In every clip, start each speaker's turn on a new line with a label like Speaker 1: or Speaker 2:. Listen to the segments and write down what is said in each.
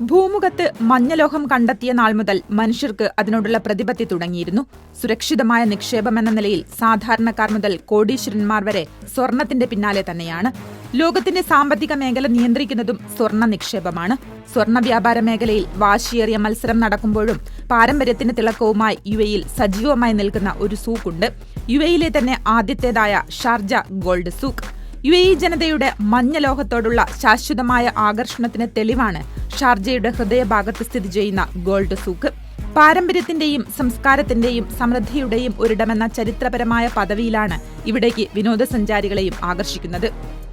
Speaker 1: ഭൂമുഖത്ത് മഞ്ഞലോഹം കണ്ടെത്തിയ നാൾ മുതൽ മനുഷ്യർക്ക് അതിനോടുള്ള പ്രതിപത്തി തുടങ്ങിയിരുന്നു. സുരക്ഷിതമായ നിക്ഷേപമെന്ന നിലയിൽ സാധാരണക്കാർ മുതൽ കോടീശ്വരന്മാർ വരെ സ്വർണത്തിന്റെ പിന്നാലെ തന്നെയാണ്. ലോകത്തിന്റെ സാമ്പത്തിക മേഖല നിയന്ത്രിക്കുന്നതും സ്വർണ നിക്ഷേപമാണ്. സ്വർണ വ്യാപാര മേഖലയിൽ വാശിയേറിയ മത്സരം നടക്കുമ്പോഴും പാരമ്പര്യത്തിന്റെ തിളക്കവുമായി യു എയിൽ സജീവമായി നിൽക്കുന്ന ഒരു സൂക്കുണ്ട്. യു എയിലെ തന്നെ ആദ്യത്തേതായ Sharjah gold souk. UAE ജനതയുടെ മഞ്ഞ ലോകത്തോടുള്ള ശാശ്വതമായ ആകർഷണത്തിന് തെളിവാണ് ഷാർജയുടെ ഹൃദയഭാഗത്ത് സ്ഥിതി ചെയ്യുന്ന ഗോൾഡ് സൂക്ക്. പാരമ്പര്യത്തിന്റെയും സംസ്കാരത്തിന്റെയും സമൃദ്ധിയുടെയും ഒരിടമെന്ന ചരിത്രപരമായ പദവിയിലാണ് ഇവിടേക്ക് വിനോദസഞ്ചാരികളെയും ആകർഷിക്കുന്നത്.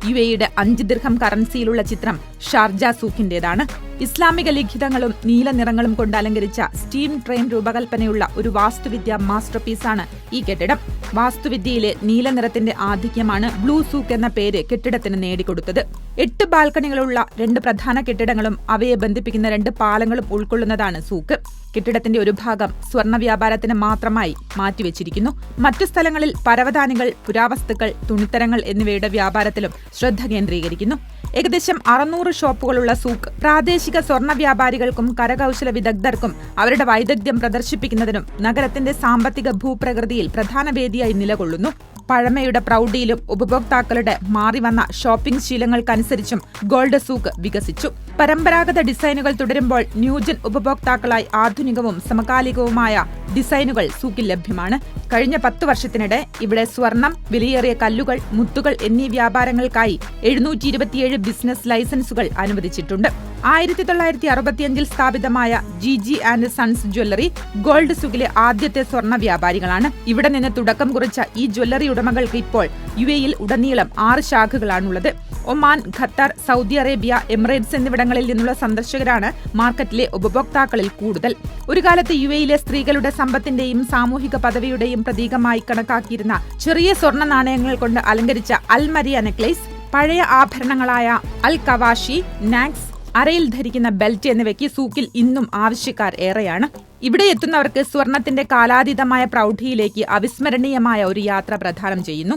Speaker 1: യു എയുടെ അഞ്ച് ദീർഘം കറൻസിയിലുള്ള ചിത്രം ഷാർജ സൂക്കിന്റേതാണ്. ഇസ്ലാമിക ലിഖിതങ്ങളും നീല നിറങ്ങളും കൊണ്ട് അലങ്കരിച്ച സ്റ്റീം ട്രെയിൻ രൂപകൽപ്പനയുള്ള ഒരു വാസ്തുവിദ്യ മാസ്റ്റർ പീസാണ് ഈ കെട്ടിടം. വാസ്തുവിദ്യയിലെ നീല നിറത്തിന്റെ ആധിക്യമാണ് ബ്ലൂ സൂക്ക് എന്ന പേര് കെട്ടിടത്തിന് നേടിക്കൊടുത്തത്. എട്ട് ബാൽക്കണികളുള്ള രണ്ട് പ്രധാന കെട്ടിടങ്ങളും അവയെ ബന്ധിപ്പിക്കുന്ന രണ്ട് പാലങ്ങളും ഉൾക്കൊള്ളുന്നതാണ് സൂക്ക്. കെട്ടിടത്തിന്റെ ഒരു ഭാഗം സ്വർണ വ്യാപാരത്തിന് മാത്രമായി മാറ്റിവെച്ചിരിക്കുന്നു. മറ്റു സ്ഥലങ്ങളിൽ പരവതാനികൾ പുരാവസ്തുക്കൾ തുണിത്തരങ്ങൾ എന്നിവയുടെ വ്യാപാരത്തിലും ശ്രദ്ധ കേന്ദ്രീകരിക്കുന്നു. ഏകദേശം അറുന്നൂറ് ഷോപ്പുകളുള്ള സൂക്ക് പ്രാദേശിക സ്വർണ വ്യാപാരികൾക്കും കരകൗശല വിദഗ്ധർക്കും അവരുടെ വൈദഗ്ധ്യം പ്രദർശിപ്പിക്കുന്നതിനും നഗരത്തിന്റെ സാമ്പത്തിക ഭൂപ്രകൃതിയിൽ പ്രധാന വേദിയായി നിലകൊള്ളുന്നു. പഴമയുടെ പ്രൗഢിയിലും ഉപഭോക്താക്കളുടെ മാറിവന്ന ഷോപ്പിംഗ് ശീലങ്ങൾക്കനുസരിച്ചും ഗോൾഡ് സൂക്ക് വികസിച്ചു. പരമ്പരാഗത ഡിസൈനുകൾ തുടരുമ്പോൾ ന്യൂജൻ ഉപഭോക്താക്കളായി ആധുനികവും സമകാലികവുമായ ഡിസൈനുകൾ സൂക്കിൽ ലഭ്യമാണ്. കഴിഞ്ഞ പത്തു വർഷത്തിനിടെ ഇവിടെ സ്വർണം വിലയേറിയ കല്ലുകൾ മുത്തുകൾ എന്നീ വ്യാപാരങ്ങൾക്കായി എഴുന്നൂറ്റി ബിസിനസ് ലൈസൻസുകൾ അനുവദിച്ചിട്ടുണ്ട്. ആയിരത്തി തൊള്ളായിരത്തി അറുപത്തിയഞ്ചിൽ സ്ഥാപിതമായ G G and sons jewellery gold സുഗിലെ ആദ്യത്തെ സ്വർണ വ്യാപാരികളാണ്. ഇവിടെ നിന്ന് തുടക്കം കുറിച്ച ഈ ജ്വല്ലറി ഉടമകൾക്ക് ഇപ്പോൾ യു എയിൽ ഉടനീളം ആറ് ശാഖകളാണുള്ളത്. Oman Qatar Saudi Arabia Emirates എന്നിവിടങ്ങളിൽ നിന്നുള്ള സന്ദർശകരാണ് മാർക്കറ്റിലെ ഉപഭോക്താക്കളിൽ കൂടുതൽ. ഒരു കാലത്ത് യു എയിലെ സ്ത്രീകളുടെ സമ്പത്തിന്റെയും സാമൂഹിക പദവിയുടെയും പ്രതീകമായി കണക്കാക്കിയിരുന്ന ചെറിയ സ്വർണ നാണയങ്ങൾ കൊണ്ട് അലങ്കരിച്ച അൽമരിയ നെക്ലേസ് പഴയ ആഭരണങ്ങളായ അൽ കവാഷി നാക്സ് അരയിൽ ധരിക്കുന്ന ബെൽറ്റ് എന്നിവയ്ക്ക് സൂക്കിൽ ഇന്നും ആവശ്യക്കാർ ഏറെയാണ്. ഇവിടെ എത്തുന്നവർക്ക് സ്വർണത്തിന്റെ കാലാതീതമായ പ്രൗഢിയിലേക്ക് അവിസ്മരണീയമായ ഒരു യാത്ര പ്രദാനം ചെയ്യുന്നു.